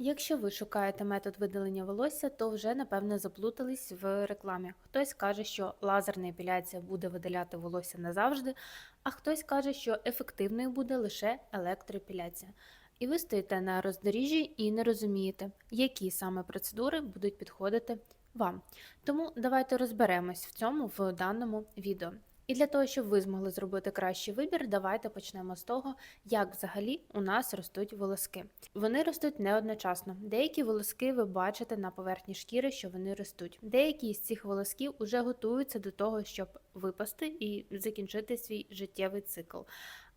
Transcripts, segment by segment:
Якщо ви шукаєте метод видалення волосся, то вже напевне заплутались в рекламі. Хтось каже, що лазерна епіляція буде видаляти волосся назавжди, а хтось каже, що ефективною буде лише електроепіляція. І ви стоїте на роздоріжжі і не розумієте, які саме процедури будуть підходити вам. Тому давайте розберемось в цьому в даному відео. І для того, щоб ви змогли зробити кращий вибір, давайте почнемо з того, як взагалі у нас ростуть волоски. Вони ростуть не одночасно. Деякі волоски ви бачите на поверхні шкіри, що вони ростуть. Деякі з цих волосків вже готуються до того, щоб випасти і закінчити свій життєвий цикл.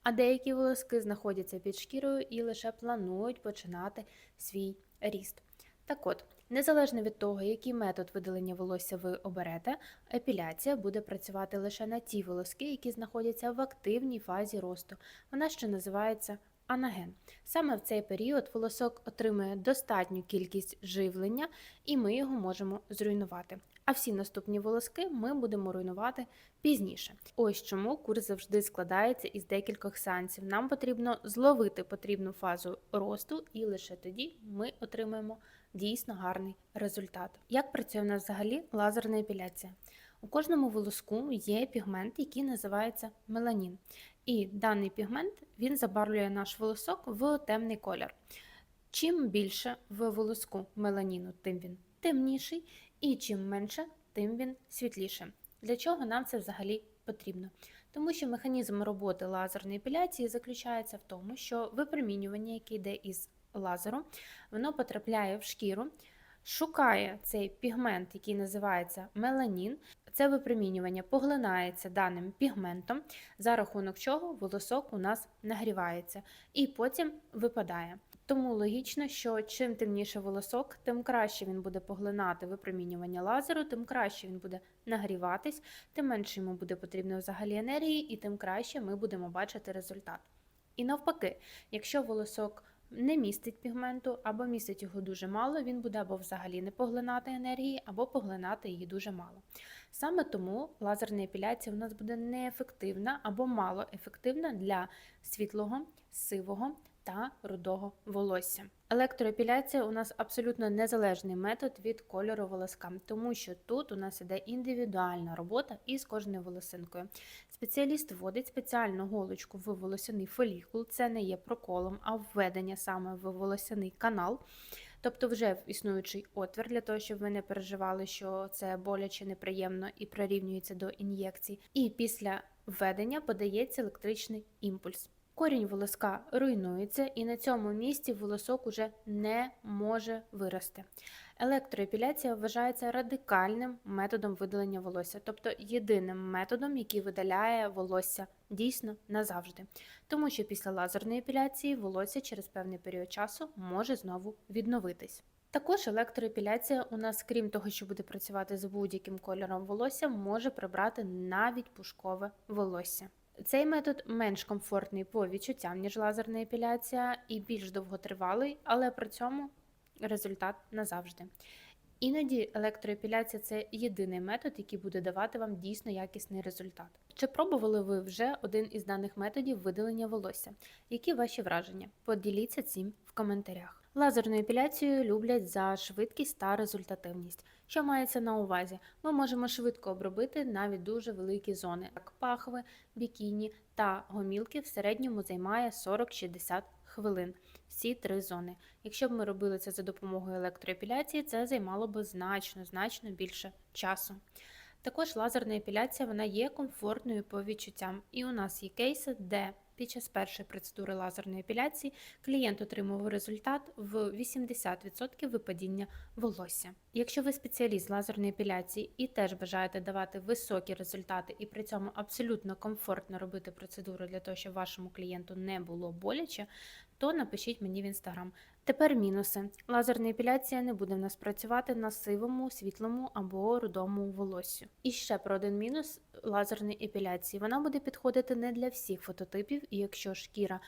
А деякі волоски знаходяться під шкірою і лише планують починати свій ріст. Так от, незалежно від того, який метод видалення волосся ви оберете, епіляція буде працювати лише на ті волоски, які знаходяться в активній фазі росту. Вона ще називається анаген. Саме в цей період волосок отримує достатню кількість живлення, і ми його можемо зруйнувати. А всі наступні волоски ми будемо руйнувати пізніше. Ось чому курс завжди складається із декількох сеансів. Нам потрібно зловити потрібну фазу росту, і лише тоді ми отримаємо дійсно гарний результат. Як працює в нас взагалі лазерна епіляція? У кожному волоску є пігмент, який називається меланін. І даний пігмент він забарвлює наш волосок в темний колір. Чим більше в волоску меланіну, тим він темніший, і чим менше, тим він світліший. Для чого нам це взагалі потрібно? Тому що механізм роботи лазерної епіляції заключається в тому, що випромінювання, яке йде із лазеру, воно потрапляє в шкіру, шукає цей пігмент, який називається меланін. Це випромінювання поглинається даним пігментом, за рахунок чого волосок у нас нагрівається і потім випадає. Тому логічно, що чим темніше волосок, тим краще він буде поглинати випромінювання лазеру, тим краще він буде нагріватись, тим менше йому буде потрібно взагалі енергії, і тим краще ми будемо бачити результат. І навпаки, якщо волосок не містить пігменту або містить його дуже мало, він буде або взагалі не поглинати енергії, або поглинати її дуже мало. Саме тому лазерна епіляція у нас буде неефективна або малоефективна для світлого, сивого та рудого волосся. Електроепіляція у нас абсолютно незалежний метод від кольору волоска, тому що тут у нас іде індивідуальна робота із кожною волосинкою. Спеціаліст вводить спеціальну голочку в волосяний фолікул, це не є проколом, а введення саме в волосяний канал. Тобто вже в існуючий отвір для того, щоб ви не переживали, що це боляче неприємно і прирівнюється до ін'єкцій. І після введення подається електричний імпульс. Корінь волоска руйнується, і на цьому місці волосок уже не може вирости. Електроепіляція вважається радикальним методом видалення волосся, тобто єдиним методом, який видаляє волосся дійсно назавжди. Тому що після лазерної епіляції волосся через певний період часу може знову відновитись. Також електроепіляція у нас, крім того, що буде працювати з будь-яким кольором волосся, може прибрати навіть пушкове волосся. Цей метод менш комфортний по відчуттям, ніж лазерна епіляція, і більш довготривалий, але при цьому результат назавжди. Іноді електроепіляція це єдиний метод, який буде давати вам дійсно якісний результат. Чи пробували ви вже один із даних методів видалення волосся? Які ваші враження? Поділіться цим в коментарях. Лазерну епіляцію люблять за швидкість та результативність. Що мається на увазі? Ми можемо швидко обробити навіть дуже великі зони, як пахви, бікіні та гомілки в середньому займає 40-60 хвилин. Всі три зони. Якщо б ми робили це за допомогою електроепіляції, це займало б значно, значно більше часу. Також лазерна епіляція вона є комфортною по відчуттям, і у нас є кейси, де під час першої процедури лазерної епіляції клієнт отримував результат в 80% випадіння волосся. Якщо ви спеціаліст лазерної епіляції і теж бажаєте давати високі результати і при цьому абсолютно комфортно робити процедуру для того, щоб вашому клієнту не було боляче, то напишіть мені в інстаграм. Тепер мінуси. Лазерна епіляція не буде в нас працювати на сивому, світлому або рудому волоссю. І ще про один мінус лазерної епіляції. Вона буде підходити не для всіх фототипів, і якщо шкіра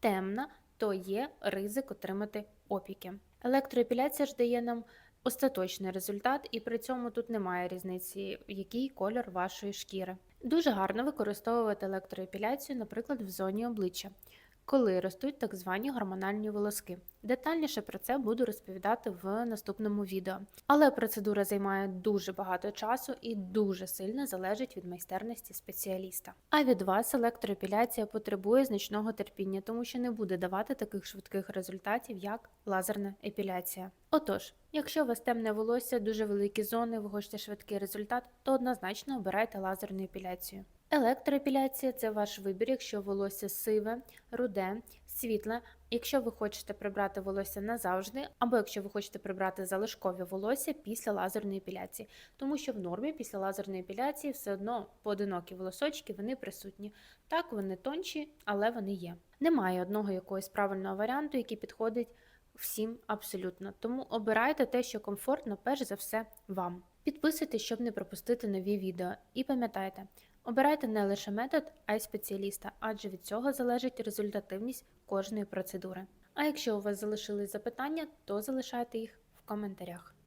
темна, то є ризик отримати опіки. Електроепіляція ж дає нам остаточний результат, і при цьому тут немає різниці, який колір вашої шкіри. Дуже гарно використовувати електроепіляцію, наприклад, в зоні обличчя. Коли ростуть так звані гормональні волоски. Детальніше про це буду розповідати в наступному відео. Але процедура займає дуже багато часу і дуже сильно залежить від майстерності спеціаліста. А від вас електроепіляція потребує значного терпіння, тому що не буде давати таких швидких результатів, як лазерна епіляція. Отож, якщо у вас темне волосся, дуже великі зони, ви хочете швидкий результат, то однозначно обирайте лазерну епіляцію. Електроепіляція це ваш вибір, якщо волосся сиве, руде, світле. Якщо ви хочете прибрати волосся назавжди, або якщо ви хочете прибрати залишкові волосся після лазерної епіляції, тому що в нормі після лазерної епіляції все одно поодинокі волосочки вони присутні. Так, вони тонші, але вони є. Немає одного якогось правильного варіанту, який підходить всім абсолютно. Тому обирайте те, що комфортно, перш за все, вам. Підписуйтесь, щоб не пропустити нові відео. І пам'ятайте, обирайте не лише метод, а й спеціаліста, адже від цього залежить результативність кожної процедури. А якщо у вас залишились запитання, то залишайте їх в коментарях.